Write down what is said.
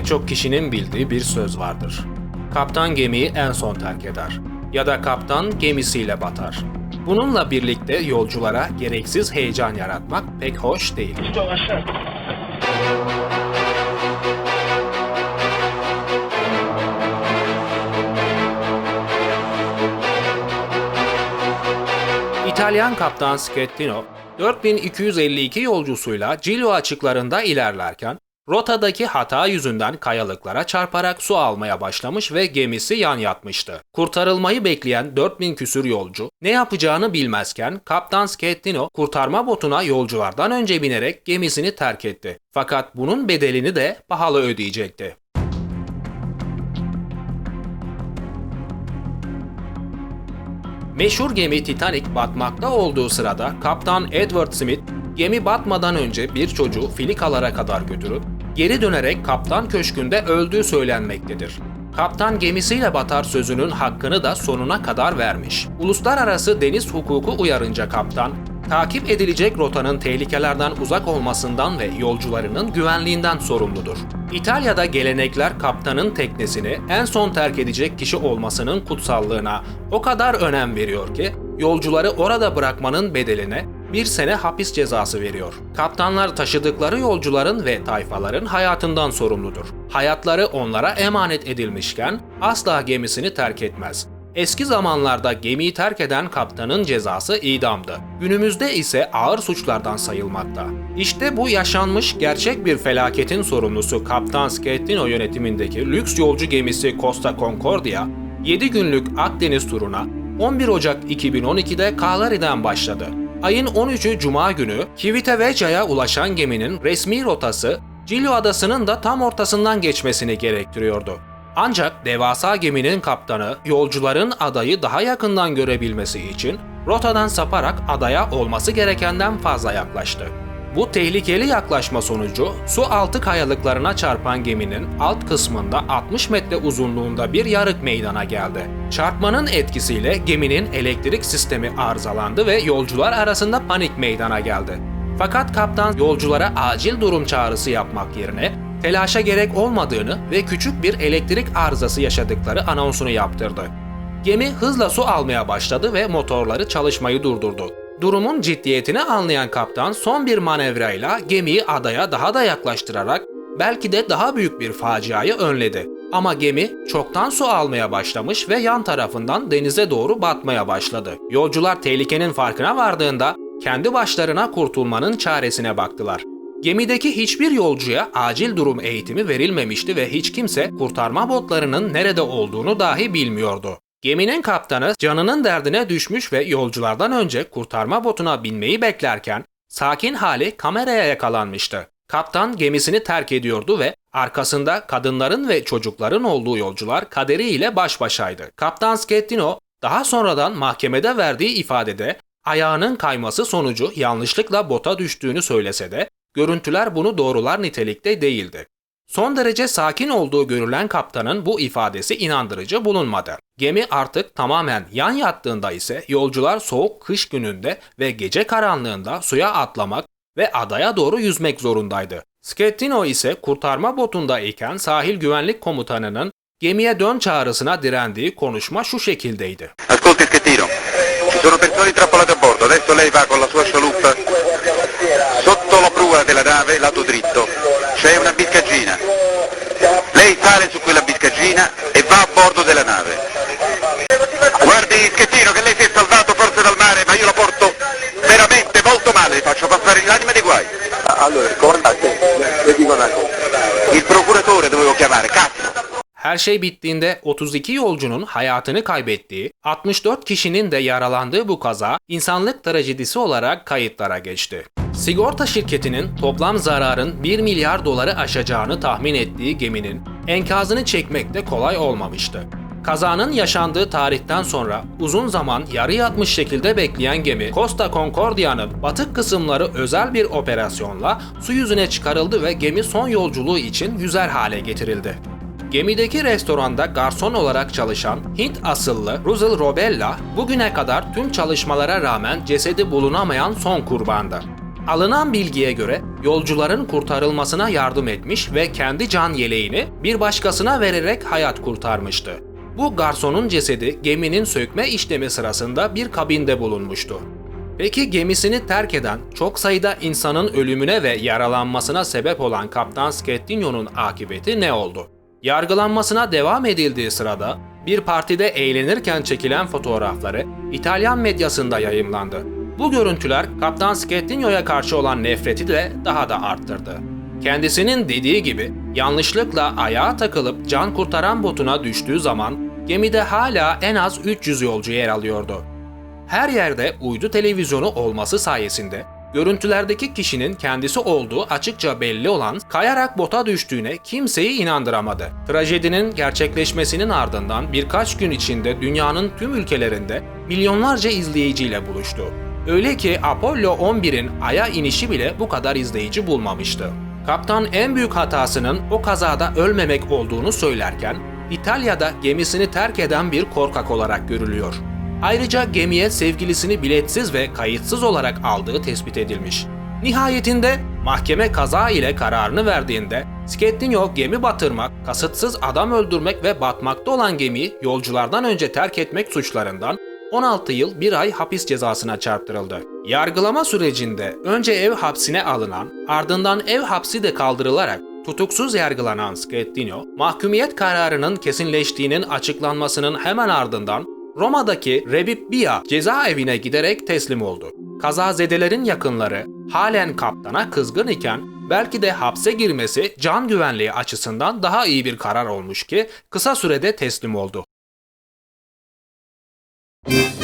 pek çok kişinin bildiği bir söz vardır. Kaptan gemiyi en son terk eder ya da kaptan gemisiyle batar. Bununla birlikte yolculara gereksiz heyecan yaratmak pek hoş değil. İtalyan kaptan Schettino 4252 yolcusuyla Cilio açıklarında ilerlerken rotadaki hata yüzünden kayalıklara çarparak su almaya başlamış ve gemisi yan yatmıştı. Kurtarılmayı bekleyen 4000 küsür yolcu ne yapacağını bilmezken kaptan Schettino kurtarma botuna yolculardan önce binerek gemisini terk etti. Fakat bunun bedelini de pahalı ödeyecekti. Meşhur gemi Titanic batmakta olduğu sırada Kaptan Edward Smith gemi batmadan önce bir çocuğu filikalara kadar götürüp geri dönerek kaptan köşkünde öldüğü söylenmektedir. Kaptan gemisiyle batar sözünün hakkını da sonuna kadar vermiş. Uluslararası deniz hukuku uyarınca kaptan, takip edilecek rotanın tehlikelerden uzak olmasından ve yolcularının güvenliğinden sorumludur. İtalya'da gelenekler kaptanın teknesini en son terk edecek kişi olmasının kutsallığına o kadar önem veriyor ki yolcuları orada bırakmanın bedeline bir sene hapis cezası veriyor. Kaptanlar taşıdıkları yolcuların ve tayfaların hayatından sorumludur. Hayatları onlara emanet edilmişken asla gemisini terk etmez. Eski zamanlarda gemiyi terk eden kaptanın cezası idamdı. Günümüzde ise ağır suçlardan sayılmakta. İşte bu yaşanmış gerçek bir felaketin sorumlusu Kaptan Schettino yönetimindeki lüks yolcu gemisi Costa Concordia, 7 günlük Akdeniz turuna 11 Ocak 2012'de Cagliari'den başladı. Ayın 13'ü Cuma günü Civitavecchia'ya ulaşan geminin resmi rotası Cilio Adası'nın da tam ortasından geçmesini gerektiriyordu. Ancak devasa geminin kaptanı yolcuların adayı daha yakından görebilmesi için rotadan saparak adaya olması gerekenden fazla yaklaştı. Bu tehlikeli yaklaşma sonucu su altı kayalıklarına çarpan geminin alt kısmında 60 metre uzunluğunda bir yarık meydana geldi. Çarpmanın etkisiyle geminin elektrik sistemi arızalandı ve yolcular arasında panik meydana geldi. Fakat kaptan yolculara acil durum çağrısı yapmak yerine telaşa gerek olmadığını ve küçük bir elektrik arızası yaşadıkları anonsunu yaptırdı. Gemi hızla su almaya başladı ve motorları çalışmayı durdurdu. Durumun ciddiyetini anlayan kaptan son bir manevrayla gemiyi adaya daha da yaklaştırarak belki de daha büyük bir faciayı önledi. Ama gemi çoktan su almaya başlamış ve yan tarafından denize doğru batmaya başladı. Yolcular tehlikenin farkına vardığında kendi başlarına kurtulmanın çaresine baktılar. Gemideki hiçbir yolcuya acil durum eğitimi verilmemişti ve hiç kimse kurtarma botlarının nerede olduğunu dahi bilmiyordu. Geminin kaptanı canının derdine düşmüş ve yolculardan önce kurtarma botuna binmeyi beklerken sakin hali kameraya yakalanmıştı. Kaptan gemisini terk ediyordu ve arkasında kadınların ve çocukların olduğu yolcular kaderiyle baş başaydı. Kaptan Schettino daha sonradan mahkemede verdiği ifadede ayağının kayması sonucu yanlışlıkla bota düştüğünü söylese de görüntüler bunu doğrular nitelikte değildi. Son derece sakin olduğu görülen kaptanın bu ifadesi inandırıcı bulunmadı. Gemi artık tamamen yan yattığında ise yolcular soğuk kış gününde ve gece karanlığında suya atlamak ve adaya doğru yüzmek zorundaydı. Schettino ise kurtarma botunda iken sahil güvenlik komutanının gemiye dön çağrısına direndiği konuşma şu şekildeydi. Ascolti Schettino, ci sono persone intrappolate a bordo, adesso lei va con la sua scialuppa sotto la prua della nave, lato dritto, c'è una sale su quella biscaggina e va a bordo della nave. Guardi Schettino che lei si è salvato forse dal mare, ma io la porto veramente molto male, le faccio passare l'anima dei guai. Allora, guardate, le dico una cosa. Il procuratore dovevo chiamare, cazzo! Her şey bittiğinde 32 yolcunun hayatını kaybettiği, 64 kişinin de yaralandığı bu kaza insanlık trajedisi olarak kayıtlara geçti. Sigorta şirketinin toplam zararın 1 milyar doları aşacağını tahmin ettiği geminin enkazını çekmek de kolay olmamıştı. Kazanın yaşandığı tarihten sonra uzun zaman yarı yatmış şekilde bekleyen gemi Costa Concordia'nın batık kısımları özel bir operasyonla su yüzüne çıkarıldı ve gemi son yolculuğu için yüzer hale getirildi. Gemideki restoranda garson olarak çalışan Hint asıllı Russell Robella bugüne kadar tüm çalışmalara rağmen cesedi bulunamayan son kurbandı. Alınan bilgiye göre yolcuların kurtarılmasına yardım etmiş ve kendi can yeleğini bir başkasına vererek hayat kurtarmıştı. Bu garsonun cesedi geminin sökme işlemi sırasında bir kabinde bulunmuştu. Peki gemisini terk eden, çok sayıda insanın ölümüne ve yaralanmasına sebep olan Kaptan Schettino'nun akıbeti ne oldu? Yargılanmasına devam edildiği sırada bir partide eğlenirken çekilen fotoğrafları İtalyan medyasında yayımlandı. Bu görüntüler Kaptan Schettino'ya karşı olan nefreti de daha da arttırdı. Kendisinin dediği gibi yanlışlıkla ayağa takılıp can kurtaran botuna düştüğü zaman gemide hala en az 300 yolcu yer alıyordu. Her yerde uydu televizyonu olması sayesinde görüntülerdeki kişinin kendisi olduğu açıkça belli olan kayarak bota düştüğüne kimseyi inandıramadı. Trajedinin gerçekleşmesinin ardından birkaç gün içinde dünyanın tüm ülkelerinde milyonlarca izleyiciyle buluştu. Öyle ki Apollo 11'in Ay'a inişi bile bu kadar izleyici bulmamıştı. Kaptan en büyük hatasının o kazada ölmemek olduğunu söylerken, İtalya'da gemisini terk eden bir korkak olarak görülüyor. Ayrıca gemiye sevgilisini biletsiz ve kayıtsız olarak aldığı tespit edilmiş. Nihayetinde mahkeme kaza ile kararını verdiğinde Schettino gemi batırmak, kasıtsız adam öldürmek ve batmakta olan gemiyi yolculardan önce terk etmek suçlarından 16 yıl 1 ay hapis cezasına çarptırıldı. Yargılama sürecinde önce ev hapsine alınan, ardından ev hapsi de kaldırılarak tutuksuz yargılanan Schettino, mahkumiyet kararının kesinleştiğinin açıklanmasının hemen ardından Roma'daki Rebibbia cezaevine giderek teslim oldu. Kazazedelerin yakınları halen kaptana kızgın iken belki de hapse girmesi can güvenliği açısından daha iyi bir karar olmuş ki kısa sürede teslim oldu. you.